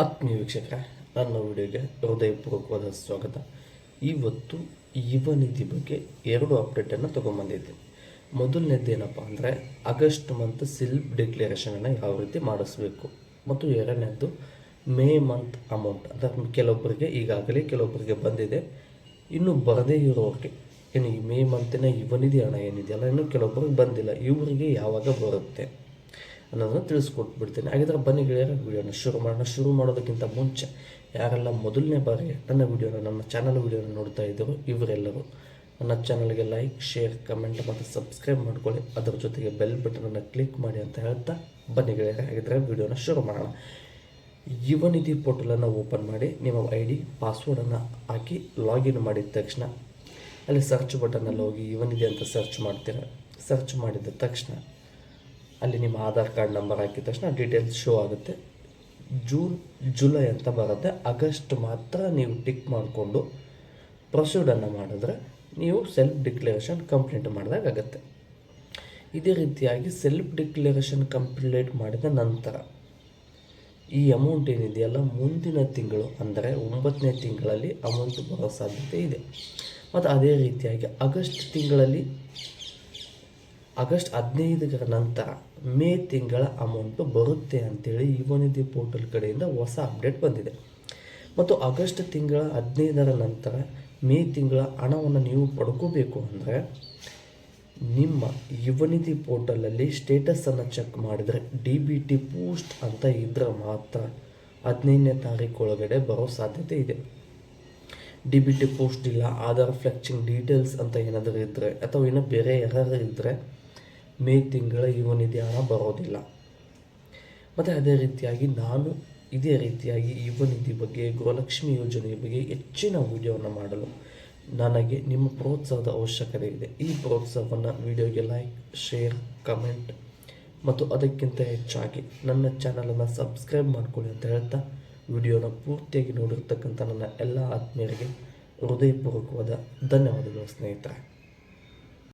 ಆತ್ಮೀಯ ವೀಕ್ಷಕರೇ, ನನ್ನ ವಿಡಿಯೋಗೆ ಹೃದಯಪೂರ್ವಕವಾದ ಸ್ವಾಗತ. ಇವತ್ತು ಯುವ ನಿಧಿ ಬಗ್ಗೆ ಎರಡು ಅಪ್ಡೇಟನ್ನು ತೊಗೊಂಬಂದಿದ್ದೆ. ಏನಪ್ಪ ಅಂದರೆ, ಆಗಸ್ಟ್ ಮಂತ್ ಸಿಲ್ಪ್ ಡಿಕ್ಲರೇಷನನ್ನು ಯಾವ ರೀತಿ ಮಾಡಿಸ್ಬೇಕು? ಮತ್ತು ಎರಡನೇದ್ದು, ಮೇ ಮಂತ್ ಅಮೌಂಟ್ ಅಂದರೆ ಕೆಲವೊಬ್ಬರಿಗೆ ಈಗಾಗಲೇ ಕೆಲವೊಬ್ಬರಿಗೆ ಬಂದಿದೆ. ಇನ್ನು ಬರದೇ ಇರೋರಿಗೆ, ಇನ್ನು ಈ ಮೇ ಮಂತಿನ ಯುವ ನಿಧಿ ಹಣ ಏನಿದೆಯಲ್ಲ, ಇನ್ನು ಕೆಲವೊಬ್ಬರಿಗೆ ಬಂದಿಲ್ಲ. ಇವರಿಗೆ ಯಾವಾಗ ಬರುತ್ತೆ? ಅನ್ನೋದನ್ನು ತಿಳಿಸ್ಕೊಟ್ಬಿಡ್ತೀನಿ. ಹಾಗಿದ್ರೆ ಬನ್ನಿ ಗೆಳೆಯರ, ವೀಡಿಯೋನ ಶುರು ಮಾಡೋಣ ಶುರು ಮಾಡೋದಕ್ಕಿಂತ ಮುಂಚೆ ಯಾರೆಲ್ಲ ಮೊದಲನೇ ಬಾರಿ ನನ್ನ ವೀಡಿಯೋನ ನನ್ನ ಚಾನಲ್ ವೀಡಿಯೋನ ನೋಡ್ತಾ ಇದ್ದರು ಇವರೆಲ್ಲರೂ ನನ್ನ ಚಾನಲ್ಗೆ ಲೈಕ್, ಶೇರ್, ಕಮೆಂಟ್ ಮತ್ತು ಸಬ್ಸ್ಕ್ರೈಬ್ ಮಾಡ್ಕೊಳ್ಳಿ. ಅದರ ಜೊತೆಗೆ ಬೆಲ್ ಬಟನನ್ನು ಕ್ಲಿಕ್ ಮಾಡಿ ಅಂತ ಹೇಳ್ತಾ ಬನ್ನಿ ಗೆಳೆಯರ. ಹಾಗಿದ್ರೆ ವಿಡಿಯೋನ ಶುರು ಮಾಡೋಣ. ಯುವನಿಧಿ ಪೋರ್ಟಲನ್ನು ಓಪನ್ ಮಾಡಿ, ನಿಮ್ಮ ಐ ಡಿ ಪಾಸ್ವರ್ಡನ್ನು ಹಾಕಿ ಲಾಗಿನ್ ಮಾಡಿದ ತಕ್ಷಣ ಅಲ್ಲಿ ಸರ್ಚ್ ಬಟನಲ್ಲಿ ಹೋಗಿ ಯುವನಿಧಿ ಅಂತ ಸರ್ಚ್ ಮಾಡ್ತೀರ. ಸರ್ಚ್ ಮಾಡಿದ ತಕ್ಷಣ ಅಲ್ಲಿ ನಿಮ್ಮ ಆಧಾರ್ ಕಾರ್ಡ್ ನಂಬರ್ ಹಾಕಿದ ತಕ್ಷಣ ಡೀಟೇಲ್ಸ್ ಶೋ ಆಗುತ್ತೆ. ಜೂನ್, ಜುಲೈ ಅಂತ ಬರುತ್ತೆ. ಆಗಸ್ಟ್ ಮಾತ್ರ ನೀವು ಟಿಕ್ ಮಾಡಿಕೊಂಡು ಪ್ರೊಸೀಡನ್ನು ಮಾಡಿದ್ರೆ ನೀವು ಸೆಲ್ಫ್ ಡಿಕ್ಲರೇಷನ್ ಕಂಪ್ಲೀಟ್ ಮಾಡಿದಾಗುತ್ತೆ ಇದೇ ರೀತಿಯಾಗಿ ಸೆಲ್ಫ್ ಡಿಕ್ಲರೇಷನ್ ಕಂಪ್ಲೀಟ್ ಮಾಡಿದ ನಂತರ ಈ ಅಮೌಂಟ್ ಏನಿದೆಯಲ್ಲ, ಮುಂದಿನ ತಿಂಗಳು, ಅಂದರೆ ಒಂಬತ್ತನೇ ತಿಂಗಳಲ್ಲಿ ಅಮೌಂಟ್ ಬರೋ ಸಾಧ್ಯತೆ ಇದೆ. ಮತ್ತು ಅದೇ ರೀತಿಯಾಗಿ ಆಗಸ್ಟ್ ತಿಂಗಳಲ್ಲಿ ಆಗಸ್ಟ್ ಹದಿನೈದರ ನಂತರ ಮೇ ತಿಂಗಳ ಅಮೌಂಟು ಬರುತ್ತೆ ಅಂತೇಳಿ ಯುವನಿಧಿ ಪೋರ್ಟಲ್ ಕಡೆಯಿಂದ ಹೊಸ ಅಪ್ಡೇಟ್ ಬಂದಿದೆ. ಮತ್ತು ಆಗಸ್ಟ್ ತಿಂಗಳ ಹದಿನೈದರ ನಂತರ ಮೇ ತಿಂಗಳ ಹಣವನ್ನು ನೀವು ಪಡ್ಕೋಬೇಕು ಅಂದರೆ ನಿಮ್ಮ ಯುವನಿಧಿ ಪೋರ್ಟಲಲ್ಲಿ ಸ್ಟೇಟಸನ್ನು ಚೆಕ್ ಮಾಡಿದರೆ ಡಿ ಬಿ ಟಿ ಪೋಸ್ಟ್ ಅಂತ ಇದ್ದರೆ ಮಾತ್ರ ಹದಿನೈದನೇ ತಾರೀಕು ಒಳಗಡೆ ಬರೋ ಸಾಧ್ಯತೆ ಇದೆ. ಡಿ ಬಿ ಟಿ ಪೋಸ್ಟ್ ಇಲ್ಲ, ಆಧಾರ್ ಫ್ಲೆಕ್ಚಿಂಗ್ ಡೀಟೇಲ್ಸ್ ಅಂತ ಏನಾದರೂ ಇದ್ದರೆ ಅಥವಾ ಏನೋ ಬೇರೆ ಯಾರು ಇದ್ದರೆ ಮೇ ತಿಂಗಳ ಯುವ ಧ್ಯಾನ ಬರೋದಿಲ್ಲ. ಮತ್ತು ಅದೇ ರೀತಿಯಾಗಿ ನಾನು ಇದೇ ರೀತಿಯಾಗಿ ಯುವ ನಿಧಿ ಬಗ್ಗೆ, ಗೃಹಲಕ್ಷ್ಮಿ ಯೋಜನೆಯ ಬಗ್ಗೆ ಹೆಚ್ಚಿನ ವಿಡಿಯೋವನ್ನು ಮಾಡಲು ನನಗೆ ನಿಮ್ಮ ಪ್ರೋತ್ಸಾಹದ ಅವಶ್ಯಕತೆ ಇದೆ. ಈ ಪ್ರೋತ್ಸಾಹವನ್ನು ವಿಡಿಯೋಗೆ ಲೈಕ್, ಶೇರ್, ಕಮೆಂಟ್ ಮತ್ತು ಅದಕ್ಕಿಂತ ಹೆಚ್ಚಾಗಿ ನನ್ನ ಚಾನಲನ್ನು ಸಬ್ಸ್ಕ್ರೈಬ್ ಮಾಡ್ಕೊಳ್ಳಿ ಅಂತ ಹೇಳ್ತಾ ವಿಡಿಯೋನ ಪೂರ್ತಿಯಾಗಿ ನೋಡಿರ್ತಕ್ಕಂಥ ನನ್ನ ಎಲ್ಲ ಆತ್ಮೀಯರಿಗೆ ಹೃದಯಪೂರ್ವಕವಾದ ಧನ್ಯವಾದಗಳು ಸ್ನೇಹಿತರೆ.